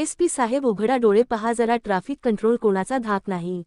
SP साहेब उघडा डोळे पहा जरा ट्रॅफिक कंट्रोल कोणाचा धाक नाही.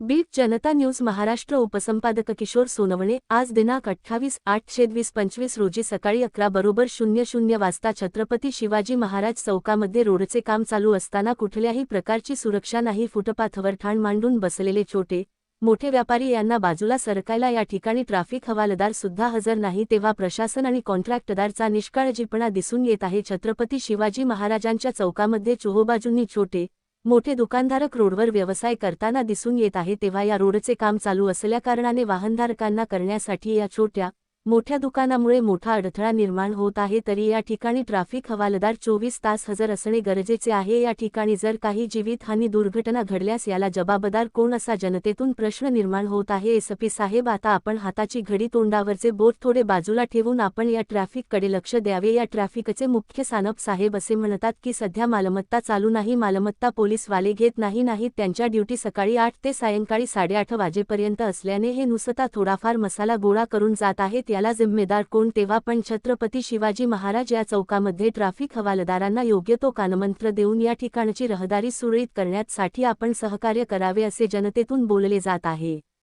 बीट जनता न्यूज महाराष्ट्र उपसंपादक किशोर सोनवणे आज दिनांक अठ्ठावीस आठ शेदवीस पंचवीस रोजी सकाळी अकरा बरोबर शून्य शून्य वाजता छत्रपती शिवाजी महाराज चौकामध्ये रोडचे काम चालू असताना कुठल्याही प्रकारची सुरक्षा नाही फुटपाथवर ठाण मांडून बसलेले छोटे मोठे व्यापारी यांना बाजूला सरकायला या ठिकाणी ट्रॅफिक हवालदार सुद्धा हजर नाही तेव्हा प्रशासन आणि कॉन्ट्रॅक्टदारचा निष्काळजीपणा दिसून येत आहे. छत्रपती शिवाजी महाराजांच्या चौकामध्ये चोहोबाजूंनी छोटे मोठे दुकानधारक रोडवर व्यवसाय करताना दिसून येत आहे. तेव्हा या रोडचे काम चालू असल्याकारणाने वाहनधारकांना करण्यासाठी या छोट्या मोठ्या दुकानामुळे मोठा अडथळा निर्माण होत आहे तरी या ठिकाणी ट्रॅफिक हवालदार चोवीस तास हजर असणे गरजेचे आहे. या ठिकाणी जर काही जीवितहानी दुर्घटना घडल्यास याला जबाबदार कोण असा जनतेतून प्रश्न निर्माण होत आहे. एसपी साहेब आता आपण हाताची घडी तोंडावरचे बोट थोडे बाजूला ठेवून आपण या ट्रॅफिककडे लक्ष द्यावे. या ट्रॅफिकचे मुख्य सानप साहेब असे म्हणतात की सध्या मालमत्ता चालू नाही मालमत्ता पोलीसवाले घेत नाही नाहीत त्यांच्या ड्युटी सकाळी आठ ते सायंकाळी साडेआठ वाजेपर्यंत असल्याने हे नुसता थोडाफार मसाला गोळा करून जात आहेत. याला जिम्मेदार कोण तेव्हा पण छत्रपती शिवाजी महाराज या चौकामध्ये ट्रॅफिक हवालदारांना योग्य तो कानमंत्र देऊन या ठिकाणची रहदारी सुरळीत करण्यासाठी आपण सहकार्य करावे असे जनतेतून बोलले जात आहे.